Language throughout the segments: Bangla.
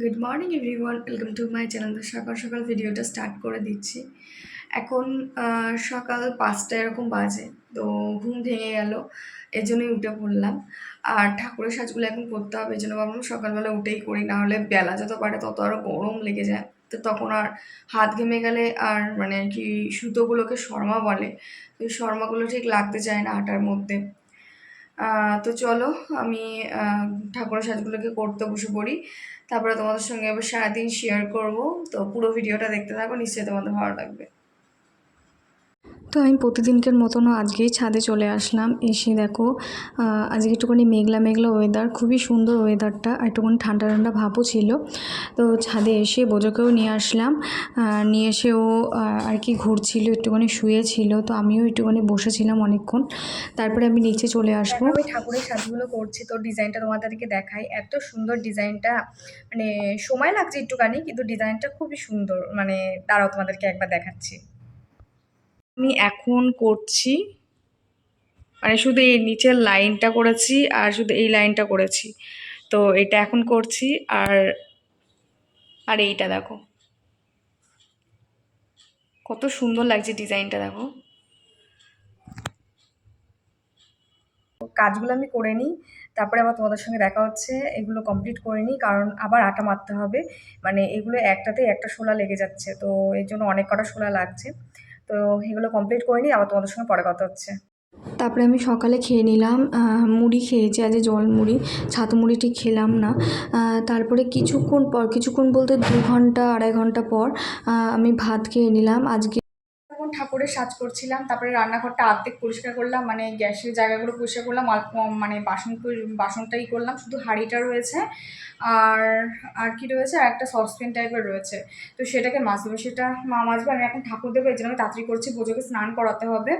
Good morning everyone welcome to my channel সকাল সকাল ভিডিওটা স্টার্ট করে দিচ্ছি। এখন সকাল পাঁচটা এরকম বাজে, তো ঘুম ভেঙে গেল এই জন্যই উঠে পড়লাম। আর ঠাকুরের সাজগুলো এখন করতে হবে এই জন্য ভাবলাম সকালবেলা উঠেই করি, না হলে বেলা যত পারে তত আরও গরম লেগে যায়। তো তখন আর হাত ঘেমে গেলে আর মানে কি সুতোগুলোকে শর্মা বলে, তো শর্মাগুলো ঠিক লাগতে চায় না আটার মধ্যে। তো চলো আমি ঠাকুরের সাজগুলোকে করতে বসে পড়ি। তারপরে তোমাদের সঙ্গে আবার সারাদিন শেয়ার করব। তো পুরো ভিডিওটা দেখতে থাকো, নিশ্চয়ই তোমাদের ভালো লাগবে। তো আমি প্রতিদিনকের মতনও আজকেই ছাদে চলে আসলাম। এসে দেখো আজকে একটুখানি মেঘলা মেঘলা ওয়েদার খুবই সুন্দর ওয়েদারটা একটুখানি ঠান্ডা ঠান্ডা ভাবও ছিল। তো ছাদে এসে বোঝোকেও নিয়ে আসলাম। নিয়ে এসে ও আর কি ঘুরছিল, একটুখানি শুয়েছিল, তো আমিও একটুখানি বসেছিলাম অনেকক্ষণ। তারপরে আমি নিচে চলে আসব। আমি ঠাকুরের সাজগুলো করছি তো ডিজাইনটা তোমাদেরকে দেখাই। এত সুন্দর ডিজাইনটা মানে সময় লাগছে একটুখানি, কিন্তু ডিজাইনটা খুবই সুন্দর মানে দাঁড়াও তোমাদেরকে একবার দেখাচ্ছি। আমি এখন করছি মানে শুধু এই নিচের লাইনটা করেছি আর শুধু এই লাইনটা করেছি। তো এটা এখন করছি আর আর এইটা দেখো। কত সুন্দর লাগছে ডিজাইনটা দেখো। কাজগুলো আমি করে নিই, তারপরে আবার তোমাদের সঙ্গে দেখা হচ্ছে, এগুলো কমপ্লিট করে নিই, কারণ আবার আটা মারতে হবে। মানে এগুলো একটাতে একটা শোলা লেগে যাচ্ছে, তো এর জন্য অনেক কটা শোলা লাগছে। তো এগুলো কমপ্লিট করে নিই আবার তোমাদের সঙ্গে পরে কথা হচ্ছে। তারপরে আমি সকালে খেয়ে নিলাম মুড়ি খেয়েছি, আজ জল মুড়ি, ছাতু মুড়ি ঠিক খেলাম না। তারপরে কিছুক্ষণ পর, কিছুক্ষণ বলতে দু ঘণ্টা, আড়াই ঘণ্টা পর আমি ভাত খেয়ে নিলাম, আজকে ঠাকুরের সাজ করছিলাম, তারপরে রান্নাঘরটা অর্ধেক পরিষ্কার করলাম মানে গ্যাসের জায়গাগুলো পরিষ্কার করলাম, অল্প মানে বাসন বাসনটাই করলাম, শুধু হাঁড়িটা রয়েছে আর আর কি রয়েছে, আর একটা সসপ্যান টাইপের রয়েছে। তো সেটাকে মাজবো সেটা মা মাজবে আমি এখন ঠাকুর দেবো, এই জন্য আমি তাড়াতাড়ি করছি বোঝোকে স্নান করাতে হবে।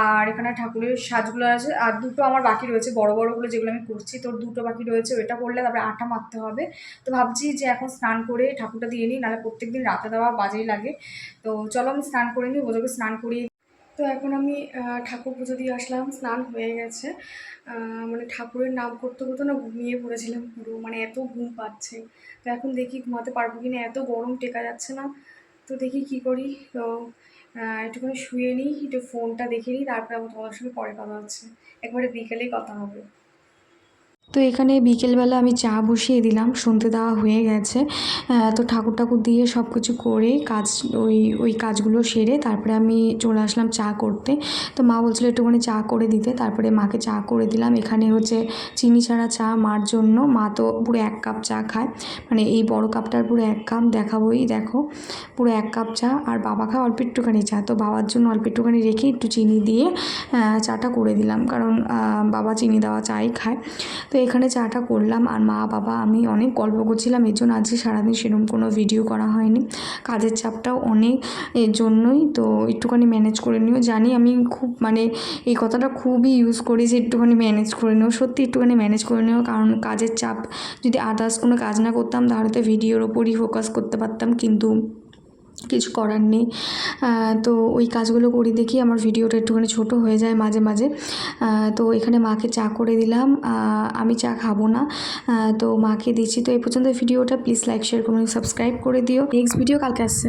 আর এখানে ঠাকুরের সাজগুলো আছে, আর দুটো আমার বাকি রয়েছে, বড় বড়গুলো যেগুলো আমি করছি, তোর দুটো বাকি রয়েছে, ওইটা করলে তারপরে আটা মারতে হবে। তো ভাবছি যে এখন স্নান করে ঠাকুরটা দিয়ে নিই, নাহলে প্রত্যেকদিন রাতে দেওয়া বাজেই লাগে। তো চলো আমি স্নান করে নিই বোঝোকে স্নান করিয়ে তো এখন আমি ঠাকুর পুজো দিয়ে আসলাম, স্নান হয়ে গেছে। মানে ঠাকুরের নাম করতে করতে না ঘুমিয়ে পড়েছিলাম পুরো মানে এত ঘুম পাচ্ছে। তো এখন দেখি ঘুমাতে পারব কি না, এত গরম টেকা যাচ্ছে না। তো দেখি কি করি, তো একটুখানি শুয়ে নিই, একটু ফোনটা দেখে নিই, তারপরে আবার তোমার সঙ্গে পরে কথা হচ্ছে। একবারে বিকেলেই কথা হবে। তো এখানে বিকেলবেলা আমি চা বসিয়ে দিলাম, সন্ধে দেওয়া হয়ে গেছে। তো ঠাকুর ঠাকুর দিয়ে সব কিছু করে কাজ, ওই ওই কাজগুলো সেরে তারপরে আমি চলে আসলাম চা করতে। তো মা বলছিল একটুখানি চা করে দিতে, তারপরে মাকে চা করে দিলাম। এখানে হচ্ছে চিনি ছাড়া চা মার জন্য। মা তো পুরো এক কাপ চা খায়। মানে এই বড় কাপটার পুরো এক কাপ দেখাবোই, দেখো। পুরো এক কাপ চা আর বাবা খায় অল্প একটুখানি চা। তো বাবার জন্য অল্প একটুখানি রেখে একটু চিনি দিয়ে চাটা করে দিলাম। কারণ বাবা চিনি দেওয়া চাই খায়। তো এখানে চাটা করলাম আর মা, বাবা, আমি অনেক গল্প করছিলাম। এর জন্য আজকে সারাদিন সেরকম কোনো ভিডিও করা হয়নি। কাজের চাপটাও অনেক, এর জন্যই তো একটুখানি ম্যানেজ করে নিও। জানি আমি খুব মানে এই কথাটা খুবই ইউজ করি যে একটুখানি ম্যানেজ করে নিও। সত্যি একটুখানি ম্যানেজ করে নিও। কারণ কাজের চাপ, যদি আদার্স কোনো কাজ না করতাম তাহলে তো ভিডিওর ওপরই ফোকাস করতে পারতাম। কিন্তু কিছু করার নেই। তো ওই কাজগুলো করি দেখি আমার ভিডিওটা একটুখানি ছোট হয়ে যায় মাঝে মাঝে। তো এখানে মাকে চা করে দিলাম। আমি চা খাব না। তো মাকে দিচ্ছি। তো এই পর্যন্ত ভিডিওটা। প্লিজ লাইক শেয়ার করুন সাবস্ক্রাইব করে দিও। নেক্সট ভিডিও কালকে আসছে।